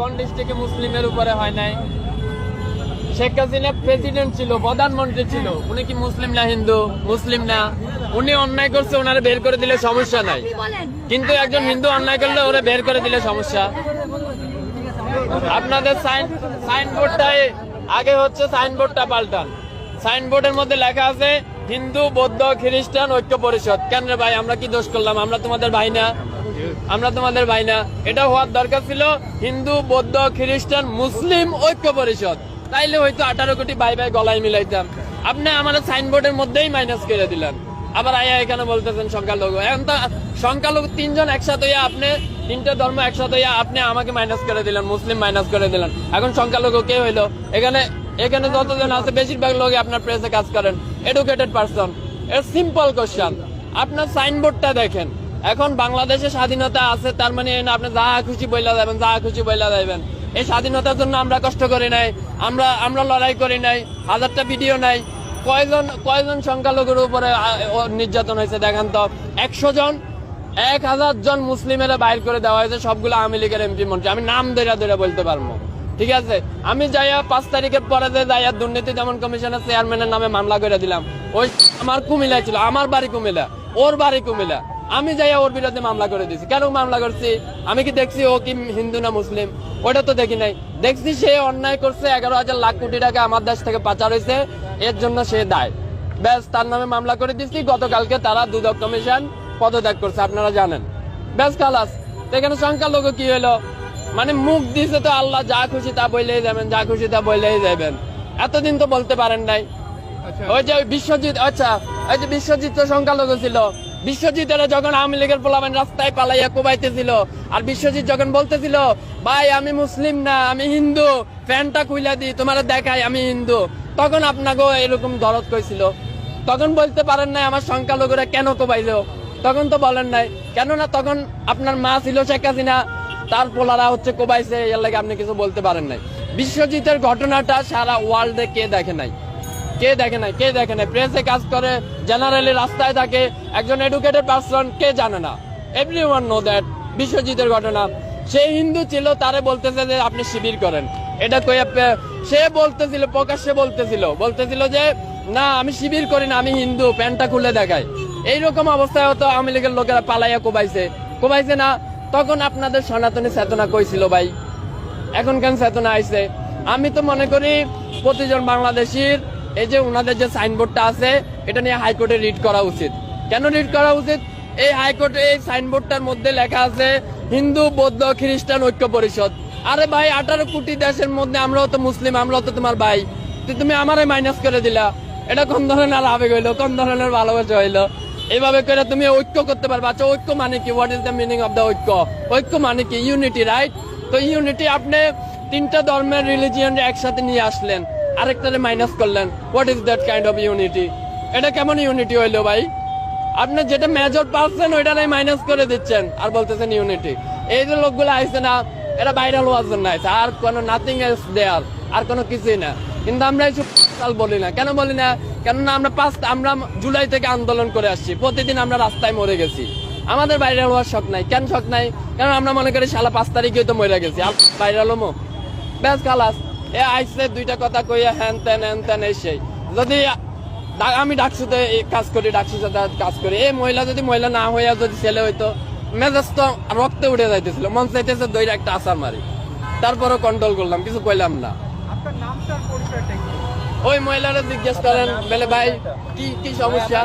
কোন ডিস্ট্রিক্টে মুসলিমের উপরে হয় নাই? শেখ হাসিনা প্রেসিডেন্ট ছিল, প্রধানমন্ত্রী ছিল। উনি কি মুসলিম না হিন্দু? মুসলিম না। উনি অন্যায় করছে ওনারে বের করে দিলে সমস্যা নাই। কিন্তু একজন হিন্দু অন্যায় করলে ওরা বের করে দিলে সমস্যা। আপনাদের সাইন সাইনবোর্ডটাই আগে হচ্ছে সাইনবোর্ডটা পাল্টান। সাইনবোর্ডের মধ্যে লেখা আছে, হিন্দু, বৌদ্ধ, খ্রিস্টান, ঐক্য পরিষদ। কেন ভাই, আমরা কি দোষ করলাম? আমরা তোমাদের ভাই না। আমরা তোমাদের ভাই না, এটা হওয়ার দরকার ছিল হিন্দু, বৌদ্ধ, খ্রিস্টান, মুসলিম ঐক্য পরিষদ। তাইলে হয়তো আঠারো কোটি ভাই ভাই গলায় মিলাইতাম। আপনি আমাদের সাইনবোর্ডের মধ্যেই মাইনাস করে দিলেন। আবার আয়া এখানে বলতেছেন সংখ্যালঘু। এখন তো সংখ্যালঘু তিনজন একসাথে হইয়া আপনি, তিনটে ধর্ম একসাথে হইয়া আপনি আমাকে মাইনাস করে দিলেন, মুসলিম মাইনাস করে দিলেন। এখন সংখ্যালঘু কে হইল? এখানে এখানে যতজন আছে বেশিরভাগ লোক আপনার প্রেসে কাজ করেন। এডুকেটেড পারসন এর সিম্পল কোশ্চেন আপনার সাইনবোর্ডটা দেখেন। এখন বাংলাদেশে স্বাধীনতা আছে, তার মানে আপনি যা খুশি বইলা যাবেন, যা খুশি বইলা যাবেন এই স্বাধীনতার জন্য আমরা কষ্ট করি নাই, আমরা আমরা লড়াই করি নাই, হাজারটা ভিডিও নাই। কয়জন কয়জন সংখ্যালঘুর উপরে নির্যাতন হয়েছে, দেখেন তো। একশো জন, এক হাজার জন মুসলিমেরা বাইর করে দেওয়া হয়েছে, সবগুলো আওয়ামী লীগের এমপি মন্ত্রী। আমি নাম ধরে ধরে বলতে পারব। ঠিক আছে? আমি যাইয়া পাঁচ তারিখের পরে যে যাইয়া দুর্নীতি দমন কমিশনের চেয়ারম্যানের নামে মামলা করে দিলাম, ওই আমার কুমিল্লা ছিল, আমার বাড়ি কুমিলা ওর বাড়ি কুমিল্লা। আমি যাইয়া ওর বিরুদ্ধে মামলা করে দিয়েছি কেন মামলা করছি? আমি কি দেখছি ও কি হিন্দু না মুসলিম? ওটা তো দেখি নাই। দেখছি সে অন্যায় করছে এগারো হাজার লাখ কোটি টাকা আমার দেশ থেকে পাচার হয়েছে এর জন্য সে দায়। ব্যাস তার নামে মামলা করে দিচ্ছি গতকালকে তারা দুদক কমিশন পদত্যাগ করছে আপনারা জানেন। ব্যাস খালাস এখানে সংখ্যালঘু কি হলো? মানে মুখ দিছে তো আল্লাহ যা খুশি তা বললেই যাবেন যা খুশি তা বললেই যাবেন এতদিন তো বলতে পারেন নাই। ওই যে বিশ্বজিৎ আচ্ছা ওই যে বিশ্বজিৎ তো সংখ্যালঘু ছিল। বিশ্বজিতের যখন আওয়ামী লীগের পোলাবেন রাস্তায় পালাইয়া কোবাইতেছিল, আর বিশ্বজিৎ যখন বলতেছিল, ভাই, আমি মুসলিম না, আমি হিন্দু, ফ্যানটা খুইলা দি, তোমার দেখাই আমি হিন্দু। তখন আপনাকেও এরকম দরদ কইছিল। তখন বলতে পারেন নাই আমার সংখ্যালঘুরা কেন কোবাইল। তখন তো বলেন নাই। কেননা তখন আপনার মা ছিল শেখ হাসিনা, তার পোলারা হচ্ছে কোবাইছে, এর লাগে আপনি কিছু বলতে পারেন নাই। বিশ্বজিতের ঘটনাটা সারা ওয়ার্ল্ডে কে দেখে নাই? কে দেখে নাই, কে দেখে নাই? প্রেসে কাজ করে জেনারেলি রাস্তায় থাকে, একজন এডুকেটেড পার্সন কে জানে না? এভরি ওয়ান নো দ্যাট বিশ্বজিতের ঘটনা। সে হিন্দু ছিল, তারে বলতেছে যে আপনি শিবির করেন। এটা কই সে বলতেছিল, প্রকাশ্যে বলতেছিল। বলতেছিল যে, না, আমি শিবির করি না, আমি হিন্দু, প্যান্টটা খুলে দেখাই। এইরকম অবস্থায় হতো আওয়ামী লীগের লোকেরা পালাইয়া কোবাইছে। কোবাইছে না, তখন আপনাদের সনাতনী চেতনা কইছিল ভাই? এখন কেন চেতনা আইছে। আমি তো মনে করি, প্রতিজন বাংলাদেশির এই যে ওনাদের যে সাইনবোর্ডটা আছে, এটা নিয়ে হাইকোর্টে রিড করা উচিত। কেন রিড করা উচিত? এই হাইকোর্টে এই সাইনবোর্ডটার মধ্যে লেখা আছে, হিন্দু, বৌদ্ধ, খ্রিস্টান, ঐক্য পরিষদ। আরে ভাই, আঠারো কোটি দেশের মধ্যে আমরাও তো মুসলিম, আমরাও তো তোমার ভাই। তুমি আমারে মাইনাস করে দিলা। এটা কোন ধরনের আবেগ হইল? কোন ধরনের ভালোবাসা হইল? এইভাবে করে তুমি ঐক্য করতে পারবে। আচ্ছা ঐক্য মানে কি? What is the meaning of the ঐক্য? ঐক্য মানে কি? ইউনিটি রাইট তো ইউনিটি আপনি তিনটা ধর্মের রিলিজিয়ন একসাথে নিয়ে আসলেন। আরেকটারে মাইনাস করলেন। What is that kind of unity এটা কেমন ইউনিটি হইল ভাই? আপনি যেটা মেজর পাচ্ছেন, ওইটারাই মাইনাস করে দিচ্ছেন। আর বলতেছেন ইউনিটি এই যে লোকগুলো আইছে না এটা ভাইরাল হওয়ার জন্য আইছে। আর কোনো নাথিং এলস দেয়ার, আর কোনো কিছুই না। কিন্তু আমরা এইসব কাল বলি না। কেন বলি না? কেননা আমরা পাঁচ, আমরা জুলাই থেকে আন্দোলন করে আসছি। প্রতিদিন আমরা রাস্তায় মরে গেছি। আমাদের ভাইরাল হওয়ার শখ নাই। কেন শখ নাই? কারণ আমরা মনে করি সালা পাঁচ তারিখে তো মরে গেছি। ভাইরাল হমো? ব্যাস খালাস। এ আইসে দুইটা কথা কইয়া হ্যান ত্যান হ্যান ত্যান এই সেই। যদি আমি ডাকসুতে কাজ করি ডাকসুতে কাজ করি। এই মহিলা যদি মহিলা না হইয়া যদি ছেলে হইতো মেজাজ তো রক্তে উঠে যাইতেছিল। মন চাইতেছে দইরা একটা আসার মারি। তারপরও কন্ট্রোল করলাম কিছু কইলাম না। ওই মহিলারা জিজ্ঞেস করেন বলে ভাই কি কি সমস্যা?